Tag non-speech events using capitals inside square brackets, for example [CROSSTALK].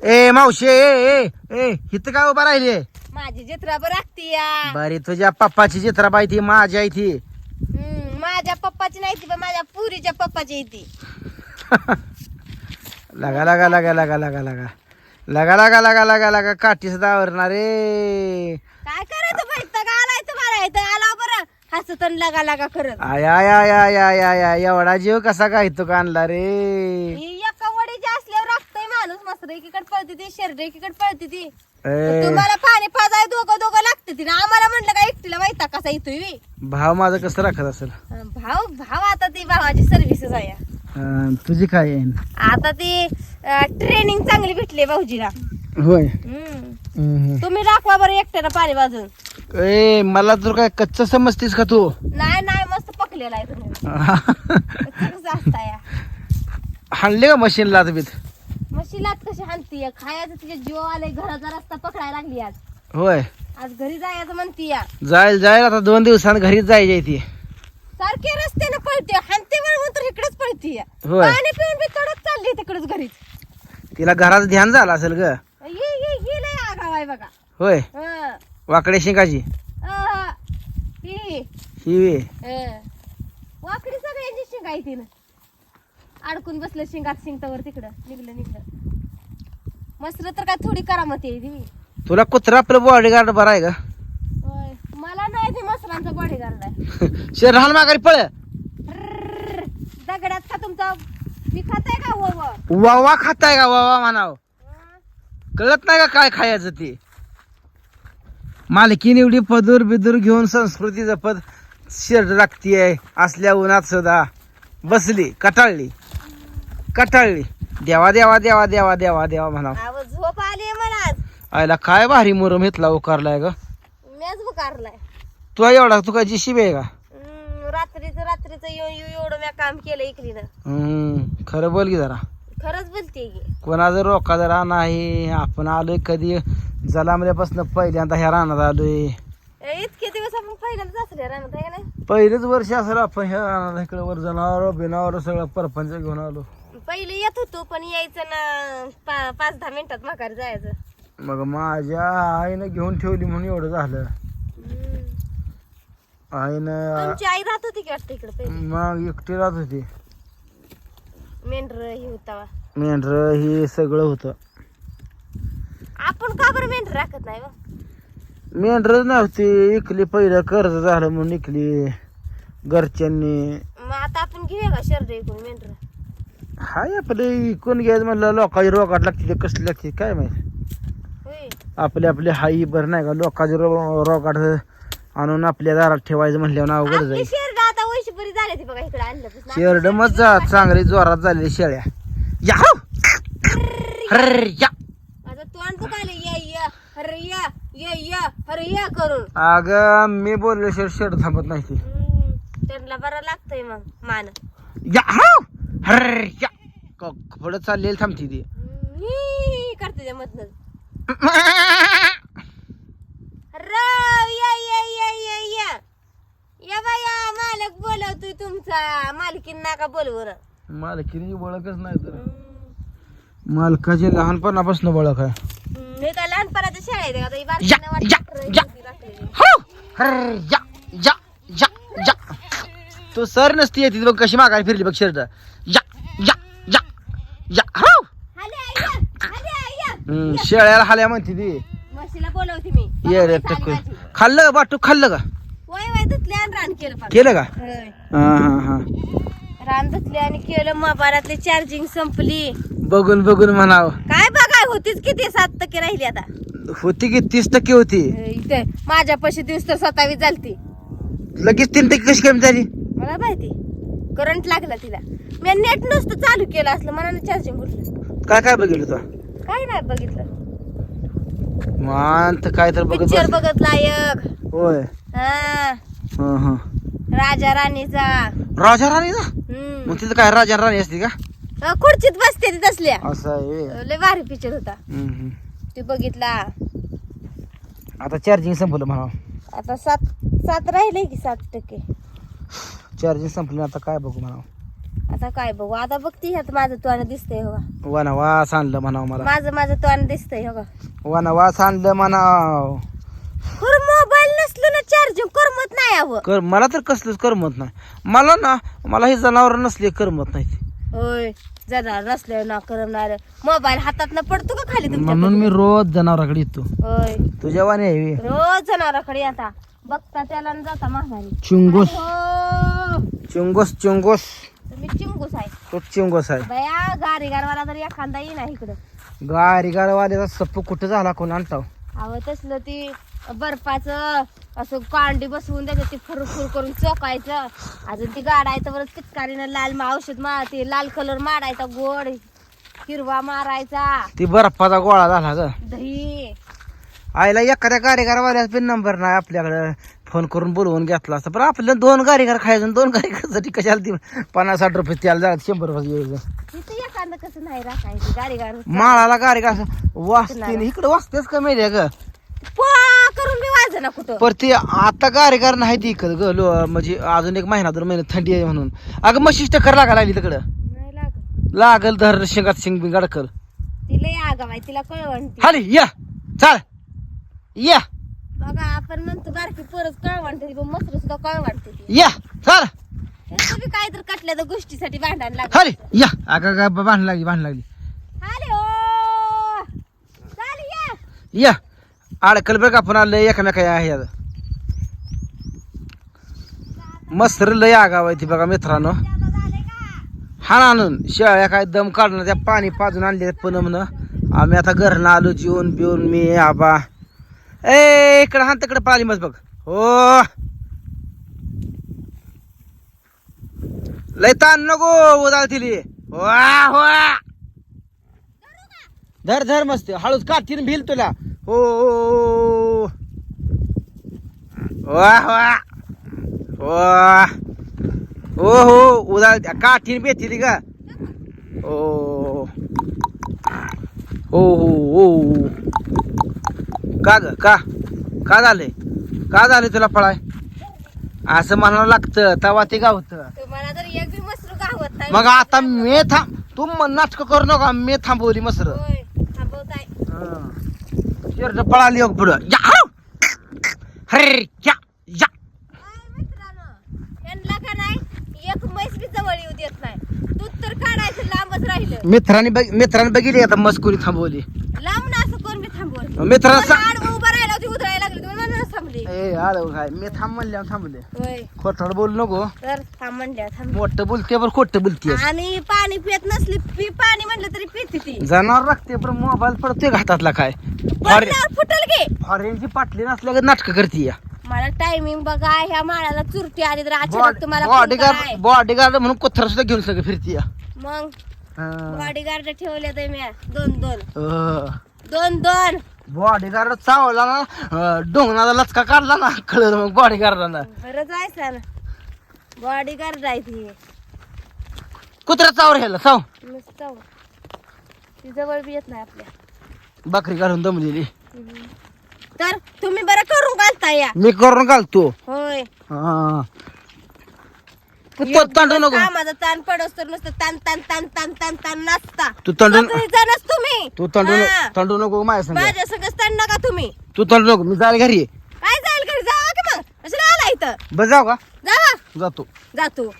ए मावशे ए ए ए इथं काय उभा राहिली? माझी जत्रा बरं लागती या. बरी तुझ्या पप्पाची चित्राबाई ती माझी आहे ती हम्म, माझ्या पप्पाची नाही ती पण माझ्या पुरीच्या पप्पाची आहे ती. [LAUGHS] लगा लगा लगा लगा लगा लगा. लगा लगा लगा लगा लगा काठी सुद्धा आवरणार रे. काय करायचं बाई तर आलाय तुम्हाला इथं आला बरं. हसत आणि लगा लगा करत. आय आय आय आय आय आय आय एवढा जीव कसा काय तो आणला रे? ही मस्त एकीकडे पळते ती शर्ट एकीकडे पळते ती तुम्हाला पाणी पाजाय दोघं दोघं लागते ती ना? आम्हाला म्हणलं का एकटीला माहिती कसा येतोय बी? भाव माझं कसं राखत असेल? भाव भाव आता ती भावाची सर्व्हिसेस आहे. अं, तुझी काय आहे? आता ती ट्रेनिंग चांगली भेटली भाऊजीला. होय. हम्म. हम्म. तुम्ही दाखवा बरं एकट्याला पाणी वाजून ए मला तर काय कच्च समजतीस का तू? नाही नाही मस्त पकलेला आहे तुम्ही. [LAUGHS] कसं असता या. हाणले का मशीन लात मशीलात कशी हाणती? खायचं तिच्या जीव आले घराचा रस्ता पकडायला लागली आज. होय. आज घरी जायचं म्हणती या. जाईल जाईल आता दोन दिवसांनी घरीच जायची ती. सारखे रस्त्याने पळते. हाणते म्हणून तर इकडेच पळती या. होय. पाणी पिऊन बी तडक चालली तिकडेच घरीच. तिला घरात ध्यान झालं असेल ग? ये ये ये लय आगाव आहे बघा. होय. हं. वाकडे शिंगाची. अं. ही. ही वे अं. वाकडी सगळ्यांची शिंग आहे तिनं. अडकून बसलं शिंगात शिंगतावर तिकडं. निघलं निघलं. मसर तर काय थोडी करामत ती तुला कुत्रा आपलं बॉडीगार्ड बरा आहे का? होय मला नाही ते मसरांचा बॉडीगार्ड आहे. [LAUGHS] शेर राहल माघारी पळ. रर्रर्र. दगडात का तुमचा? मी खाताय का वो वावा खाताय का वावा म्हणाव? कळत नाही का काय खायचं ते? मालकीन एवढी पदूर बिदूर घेऊन संस्कृती जपत शर्ट लागतीये असल्या उन्हात सुद्धा. बसली कटाळली. कटाळली. देवा देवा देवा देवा देवा देवा म्हणाव. अहो झोप आली मला आज. आयला काय भारी मुरम घेतला उकारलाय ग. मीच बुकारलाय तू एवढा तू काय जिशीब आहे का? हम्म, रात्रीचं रात्रीचं येऊन येऊ एवढं मी काम केलं हम्म, खरं बोल की जरा. खरंच बोलते की. कोणाचं रोका जरा नाही आपण आलोय कधी? जलामल्यापासून पहिल्यांदा ह्या रानात आलोय. ए, इतके दिवस आपण राहणार आहे का नाही पहिलेच वर्ष असेल आपण ह्या रानात इकडे वर जनावर बिनावर सगळं परपंच घेऊन आलो. पहिले येत होतो पण यायचं ना पा- पाच दहा मिनिटात माघारी जायचं. मग माझ्या आईनं घेऊन ठेवली म्हणून एवढं झालं. हम्म. आईनं तुमची आई राहत होती की वाटतं इकडे पहिले? मग एकटी राहत होती. मेंढर ही होता मेंढर हे सगळं होतं. आपण का बरं मेंढर राखत नाही? मेंढरच नव्हती इकली पहिलं कर्ज झालं म्हणून इकली घरच्यांनी. मग आता आपण घेऊया का शर्ट ऐकून मेंढर? हाय आपले इकून घ्यायचं म्हणलं? लोकांची रोग लागते ते कसली लागते? काय माहिती? आपले आपले हाई बर नाही का? लोकांची रोग आणून आपल्या दारात ठेवायचं म्हटल्यावर अवघड जाईल. शेरड मग चांगली जोरात झालेली शेळ्या. या हो! अग मी बोललो शेड शेड थांबत नाही त्यांना बरं लागतंय मग मान. या हो! हर्र, या. क- पुढं चाललेली थांबती ती. करते त्या मधनं. या या या या या. या बाया मालक बोलवतोय तुमचा. मालकीन नाका बोलवर मालकीने ओळखच नाही तर. मालकाची लहानपणापासून ओळख आहे. हे लहानपणाच्या शाळेत आहे का? राखलेली. या या या. तू सर नसती येते बघ कशी मागायला फिरली बघ शर्ट. या या या या. हो! हम्म, शेळ्याला हाल्या म्हणते ती. म्हशीला बोलवते मी. ये रे टक्कू. खाल्लं का बाटू खाल्लं का? वय वय धुतले आणि रान केलं. केलं का? होय. हा हा हा. रान धुतले आणि केलं मोबाईलातली चार्जिंग संपली. बघून बघून म्हणाव. काय बघाय होतीच किती? सात टक्के राहिली आता. होती की तीस टक्के होती? इथे माझ्या पैसे दिवस तर सत्तावीस झालती. लगेच तीन टक्के कशी कमी झाली? मला माहिती करंट लागला तिला. मी नेट नुसतं चालू केलं असलं मनाने चार्जिंग उठलं काय काय बघितलं तू? काय नाही बघितलं. मानत काय तर बघत पिक्चर बस. बघत लायक. होय. हा. हा हा. राजा राणीचा. राजा राणी ना हम्म. मग तिथं काय राजा राणी असते का? अं, खुर्चीत बसते ती तसल्या. असं आहे लय भारी पिक्चर होता. ते बघितला? आता चार्जिंग संपलं म्हणा आता सात सात राहिले की सात टक्के. चार्जिंग संपलं आता काय बघू म्हणा आता काय बघू? आता बघती ह्यात माझं तोंड दिसतंय हो का. वनवास आणलं म्हणाव मला. माझं माझं तोंड दिसतंय हो का वनवास आणलं म्हणाव. खरं मोबाईल नसलं ना चार्जिंग करमत नाही हवं कर मला तर कसलंच करमत नाही. मला ना मला हे जनावर नसले करमत नाही होय जनावर नसल्यावर ना मोबाईल हातात न पडतो का खाली तुमच्या म्हणून मी रोज जनावराकडे येतो. होय. तुझ्या वाणी आहे. रोज जनावराकडे आता. बघता त्याला न जाता महागारी चिंगूस. हो चिंगूस चिंगूस. तुम्ही चिंगूस आहे. तो चिंगूस आहे. बया गारी गारवाला तर एखादा येईना इकडं. सप्पू कुठं झाला कोण आणताव? अहो तसलं ती बर्फाचं असं कांडी बसवून द्यायचं ती फुर फुर करून चोकायचं. अजून ती गाडायचं परत पिचकारीनं लाल मा औषध मा ते लाल कलर मारायचा गोड हिरवा मारायचा. ती बर्फाचा गोळा झाला ग. दही. आईला एखाद्या गाडीगारवाल्याचा पिन नंबर नाही आपल्याकडे. फोन करून बोलवून घेतला असता. पण आपल्याला दोन गाडीगार खायचं दोन गाडीगारसाठी कशाला ती पन्नास साठ रुपये त्याला जात शंभर रुपये एखादं कसं नाही राखायचं गाडी गाड माळाला गाडीगार वाचते इकडे वाचतेच का मेल्या ग? करून मी वाज ना कुठं. पर ते आता गाडीगार नाही ती इकडं ग लो म्हणजे अजून एक महिना दोन महिने थंडी आहे म्हणून. अगं म्हशीच टक्कर लागा लागली तिकडं. लागल धर शिंगात शिंग बिंग अडकल. तिला आहे तिला कळवणती खाली या चाल. या. बघा आपण म्हणतो बारकी पोरच कळवणते पण मसर सुद्धा कळवणते ती या चाल. तुम्ही काय तर कटल्या तर गोष्टीसाठी भांडण या. अगं अगं लागली बांध लागली. आले ओ! चाल या. या. अडकल बरं का आपण आलं एकामेका आहे आता. मस्त लय आगाव आहे ती बघा मित्रांनो. आता झाले का हा आणून शेळ्या काय दम काढणं त्या पाणी पाजून आणले पुनमनं आम्ही आता घरनं आलो जेवून बिवून मी आबा. ए इकडं हा तिकडे पळाली मस्त बघ. हो. लय ताण नको उदाल तिली वा वा. धर धर मस्त. हळूच काठीन भिल तुला. हो, हो हो. वा वा. वा. हो हो उदाळ काठीन बेतील का ओ हो हो हो. हो. का ग? का? का झालंय? का झालंय तुला पळाय? असं म्हणावं लागतं तवा ते गावतं तुम्हाला तर एक बी मसरू गावत नाही? मग आता मी थांब तू नाटक करू नका मी थांबवली मसर. होय थांबवताय. शर्ट पळाली पुढं. या! हाव. हरे या या! काय मित्रांनो यांना का नाही? एक म्हैस बी जवळ येऊ देत नाही. दूध तर काढायचं लांबच राहिलं. मित्रांनी बघ मित्रांनी बघितली आता मस्कुरी थांबवली. लांब आडवं उभं राहिलं होती उतरायला लागली तुम्ही म्हणूनच थांबली. ए आलो काय? मी थांब थांबले. होय. खोटं बोलू नको. तर थांब म्हणल्या थांब. मोठं बोलते बरं खोटं बोलते. आणि पाणी पित नसली पी पाणी म्हणलं तरी पिते ती. जनावर लागते पण मोबाईल पडतोय घातातला काय? पडल्यावर फुटल गे फॉरेनची पाटली नसल्या नाटक करते या. मला टायमिंग बघा ह्या माळाला चुरटी आली तर अचानक तुम्हाला phone बॉडीगार्ड कराय. बॉडीगार्ड म्हणून कोथर सुद्धा घेऊन सगळं फिरती या. मग हा. बॉडीगार्ड ठेवले ते मी दोन दोन. अं. दोन दोन. बॉडीगार्ड चावला ना अं, डोंगणाचा लचका काढला ना कळलं मग बॉडीगार्डानं बरं जायचं ना बॉडीगार्ड आहे ती. कुत्रा चावर ह्याला चाव. नुसतं ती जवळ बी येत नाही आपल्या. बकरी काढून दमलेली. तर तुम्ही बरं करून घालता या. मी करून घालतो. होय. हा. तू तो तांडू नको कामाचा ताण पडस तर नुसतं. ताण ताण ताण ताण ताण ताण नसता. तू तांडू जाणच तुम्ही. तू तांडू हा. तांडू नको माझ्या संग. माझ्या सगळं ताण नका तुम्ही. तू तांडू नको मी जायला घरी. काय जाईल घरी? जावा की मग. कशाला आला इथं. बस जाऊ का? जावा. जातो. जातो.